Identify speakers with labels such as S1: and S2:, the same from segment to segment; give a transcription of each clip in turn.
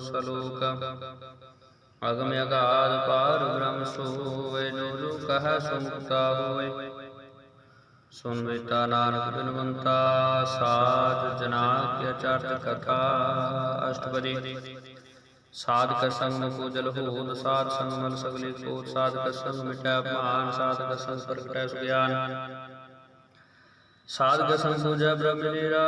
S1: ਸਲੋਕ। ਅਗਮ ਅਗਾਧ ਪਾਰ ਬ੍ਰਹਮ ਸੋਏ ਜੋ ਜੋ ਕਹੈ ਸੋ ਮੁਕਤਾ ਸੁਨ ਬੇਟਾ ਨਾਨਕ ਬਿਨਵੰਤਾ, ਸਾਧ ਜਨਾ ਕੀ ਅਚਰਤ ਕਥਾ ਅਸ਼ਟਪਦੀ। ਸਾਧਕ ਸੰਗ ਕੋ ਜਲ ਹੋਦ, ਸਾਧ ਸੰਗ ਮਲ ਸਗਲੇ ਕੋ ਸਾਧਕ ਸੰਗ ਮਿਟੈ ਅਪਮਾਨ, ਸਾਧਕ ਸੰਗ ਪ੍ਰਗਟੈ ਸੁਗਿਆਨ। ਸਾਧਕ ਸੰਗ ਪੂਜਾ ਬ੍ਰਹਮ ਨੀਰਾ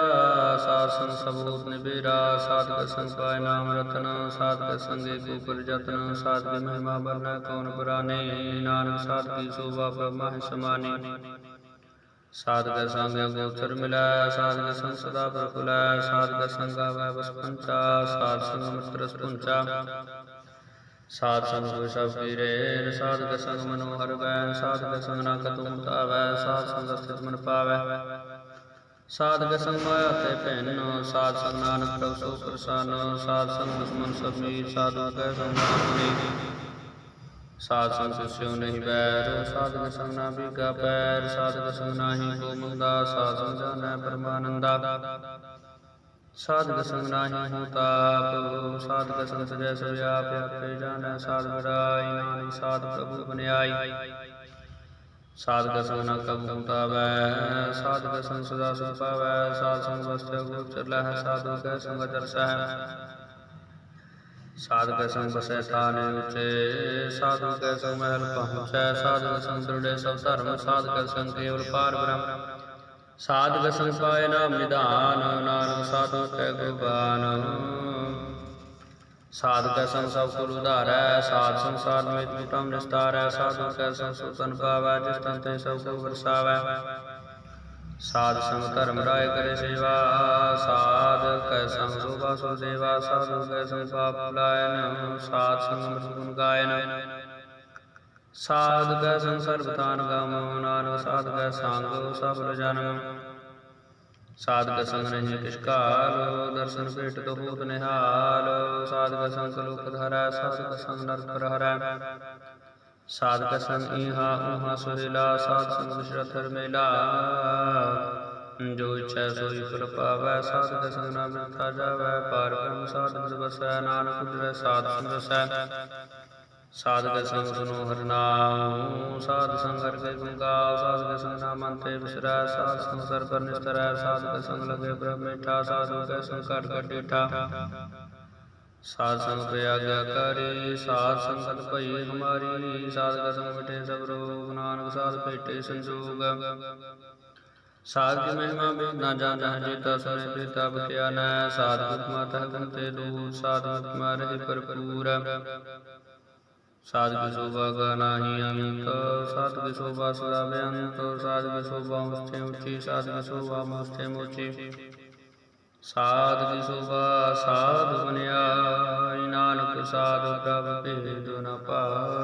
S1: ਸਾਧ ਸੰਗ ਸਬੂਤ ਨਿਬੇਰਾ ਸਾਧਕ ਸੰਗ ਪਾਇ ਨਾਮ ਰਤਨ ਸਾਧਕ ਸੰਗੇ ਕੋ ਜਤਨ ਸਾਧਕ ਮਹਿਮਾ ਬਰਨਾ ਕੌਣ ਪੁਰਾਨੇ ਨਾਨਕ ਸਾਧਕੀ ਸੋਭਾ ਬ੍ਰਹਮਾ ਸਮਾਨੇ। ਸਾਧਕ ਸੰਗ ਗੋਚਰ ਮਿਲੈ ਸਾਧਕ ਸੰਗ ਸਦਾ ਪ੍ਰਫੁਲੈ ਸਾਧਕ ਸੰਗ ਆਵੈ ਬਸ ਪੰਚਾ, ਸਾਧ ਸੰਗ ਅੰਮ੍ਰਿਤ ਰਸ ਸਾਧ ਸੰਗ ਹੋਇ ਸਭ ਪੀਰੇ ਸਾਧਕ ਸੰਗ ਮਨੋ ਹਰ ਵੈ ਸਾਧਕ ਸੰਗ ਨਾ ਕਤੂ ਮੁਤਾਵੈ ਸਾਧ ਸੰਗ ਸਥਿਤ ਮਨ ਪਾਵੈ ਸਾਧਕ ਸੰਗ ਮਾਇਆ ਤੇ ਭੈਨ ਸਾਧ ਸੰਗ ਨਾਨਕ ਪ੍ਰਭ ਸੋ ਪ੍ਰਸੰਨ ਸਾਧ ਸੰਗ ਦੁਸ਼ਮਨ ਸਭ ਮੀਰ ਸਾਧੂ ਕੈ ਸੰਗ ਨਾਮ ਸਾਧ ਸੰਗ ਸਿਸਿਓ ਨਹੀਂ ਬੈਰ ਸਾਧਕ ਸੰਗ ਨਾ ਬੀਗਾ ਪੈਰ ਸਾਧਕ ਸੰਗ ਨਾਹੀ ਕੋ ਮੁੰਦਾ ਸਾਧ ਸੰਗ ਜਾਣੈ ਪਰਮਾਨੰਦਾ ਸਾਧਕ ਸੰਗ ਨਾਹੀ ਹੋ ਤਾਪ, ਸਾਧਕ ਸੰਗ ਸਜੈ ਸੋ ਆਪ ਆਪੇ ਜਾਣੈ ਸਾਧ ਬੜਾਈ ਨਾਨਕ, ਸਾਧ ਪ੍ਰਭੂ ਬਨਿਆਈ। ਸਾਧਕ ਸੰਗ ਨਾ ਕਬੂ ਤਾਵੈ, ਸਾਧਕ ਸੰਗ ਸਦਾ ਸੁਖ ਪਾਵੈ, ਸਾਧ ਸੰਗ ਵਸਤਿ ਗੋਚਰ ਲਹਿ, ਸਾਧੂ ਕੈ ਸੰਗ ਦਰਸਹਿ ਸਾਧਕ ਸੰਗ ਬਸੈ ਥਾਨ ਉਚੇ, ਸਾਧੂ ਕੈ ਸੰਗ ਮਹਿਲ ਪਹੁੰਚੈ, ਸਾਧਕ ਸੰਗ ਦ੍ਰਿੜੇ ਸਭ ਧਰਮ, ਸਾਧਕ ਸੰਗ ਕੇਵਲ ਪਾਰ ਬ੍ਰਹਮ। ਸਾਧਕ ਸੰਗ ਪਾਏ ਨਾਮ ਨਿਧਾਨ, ਨਾਨਕ ਸਾਧੂ ਕੈ ਗੁਰਬਾਨ ਸਾਧਕ ਸੰਗ ਸਭ ਕੁਲ ਉਧਾਰੈ, ਸਾਧ ਸੰਸਾਰ ਮੇਂ ਟੂਟਮ ਨਿਸਤਾਰੈ, ਸਾਧੂ ਕੈ ਸੰਗ ਸੁਤਨ ਪਾਵੈ, ਜਿਸ ਤਨ ਤੇ ਸਭ ਕੋ ਵਰਸਾਵੈ। ਸਾਧ ਸੰਗ ਧਰਮ ਰਾਏ ਕਰੇ ਸੇਵਾ, ਸਾਧ ਕੈ ਸੰਗ ਸੋਭਾ ਸੋ ਸਾਧੂ ਕੈ ਸੰਗ ਪਾਪ ਲਾਇਨ, ਸਾਧ ਸੰਗ ਅੰਮ੍ਰਿਤ ਗਾਇਨ। ਸਾਧ ਕੈ ਸੰਗ ਸਰਬ ਤਾਨ ਗਾਮੋ ਨਾਨਕ ਸਾਧ ਸੰਗ ਸਭ ਜਨਮ। ਸਾਧਕ ਸੰਗ ਨਹੀਂ ਕਿਛ ਕਾਲ ਦਰਸ਼ਨ ਭੇਟ ਤੋ ਹੋਤ ਨਿਹਾਲ। ਸਾਧਕ ਸੰਗ ਲੋਕ ਧਰੈ ਸਾਧਕ ਸੰਗ ਨਰਕ ਪ੍ਰਹਰੈ। ਸਾਧਕ ਸੰਗ ਇਹਾ ਉਹਾ ਸੁਹਿਲਾ ਸਾਧ ਸੰਗ ਵਿਸ਼ਰਥਰ ਮੇਲਾ। ਜੋ ਇਛੈ ਸੋਈ ਫਲ ਪਾਵੈ ਸਾਧਕ ਸੰਗ ਨਾ ਜਾਵੈ। ਪਾਰ ਬ੍ਰਹਮ ਸਾਧਕ ਬਸੈ ਨਾਨਕ ਉਜਰੈ ਸਾਧ ਸੰਗ ਰਸੈ ਸਾਧਕ ਸੰਗ ਸੁਨੋ ਹਰਿ ਨਾਮ, ਸਾਧ ਸੰਗ ਹਰਿ ਕੇ ਗੁਣ ਸਾਧਕ ਸੰਗ ਨਾਮ ਅੰਤੇ ਵਿਸਰੈ, ਸਾਧ ਸੰਗ ਸਰ ਪਰ ਨਿਸਤਰੈ ਸਾਧਕ ਸੰਗ ਲਗੇ ਬ੍ਰਹਮ ਸਾਧੂ ਕੈ ਸੰਗ ਘਟ ਸਾਧ ਸੰਗ ਪਿਆਗਿਆ ਕਰੀ, ਸਾਧ ਸੰਗਤ ਭਈ ਹਮਾਰੀ ਸਾਧਕ ਸੰਗ ਮਿਟੇ ਸਭ ਰੋਗ, ਨਾਨਕ ਸਾਧ ਭੇਟੇ ਸੰਜੋਗ। ਸਾਧ ਮਹਿਮਾ ਬੇਦ ਨਾ ਜਾਣਾ ਜੀਤਾ ਸੁਨੇ ਪ੍ਰੀਤਾ ਬਖਿਆ ਨੈ ਸਾਧ ਗੁਪ ਮਾਤਾ ਗੁਣ ਤੇ ਦੂਰ, ਸਾਧ ਮਾਰੇ ਭਰਪੂਰ। ਸਾਧ ਕੀ ਸ਼ੋਭਾ ਗਾ ਨਾਹੀ ਅੰਤ ਸਾਧ ਕੀ ਸ਼ੋਭਾ ਸਦਾ ਬੇਅੰਤ, ਸਾਧ ਕੀ ਸ਼ੋਭਾ ਮੁਸਤੇ ਉੱਚੀ ਸਾਧ ਕੀ ਸ਼ੋਭਾ ਮੁਸਤੇ ਮੋਚੀ। ਸਾਧ ਕੀ ਸ਼ੋਭਾ ਸਾਧ ਬਨਿਆਈ, ਨਾਨਕ ਸਾਧ ਪ੍ਰਭ ਭੇਦ ਨ ਪਾਈ।